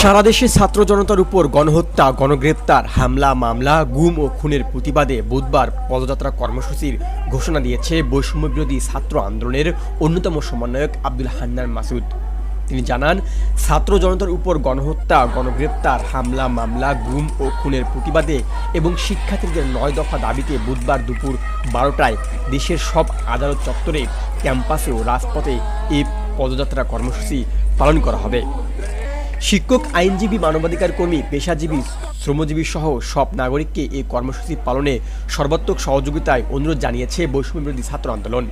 সারা দেশে ছাত্র জনতার উপর গণহত্যা, গণগ্রেপ্তার, হামলা, মামলা, গুম ও খুনের প্রতিবাদে বুধবার পদযাত্রা কর্মসূচির ঘোষণা দিয়েছে বৈষম্য বিরোধী ছাত্র আন্দোলনের অন্যতম সমন্বয়ক আব্দুল হান্নান মাসুদ। তিনি জানান, ছাত্র জনতার উপর গণহত্যা, গণগ্রেপ্তার, হামলা, মামলা, গুম ও খুনের প্রতিবাদে এবং শিক্ষার্থীদের নয় দফা দাবিতে বুধবার দুপুর বারোটায় দেশের সব আদালত চত্বরে ক্যাম্পাসে ও রাজপথে এই পদযাত্রা কর্মসূচি পালন করা হবে। শিক্ষক, আইনজীবী, মানবাধিকার কর্মী, পেশাজীবী, শ্রমজীবী সহ সব নাগরিককে এই কর্মসূচি পালনে সর্বাত্মক সহযোগিতায় অনুরোধ জানিয়েছে বৈষম্য বিরোধী ছাত্র আন্দোলন।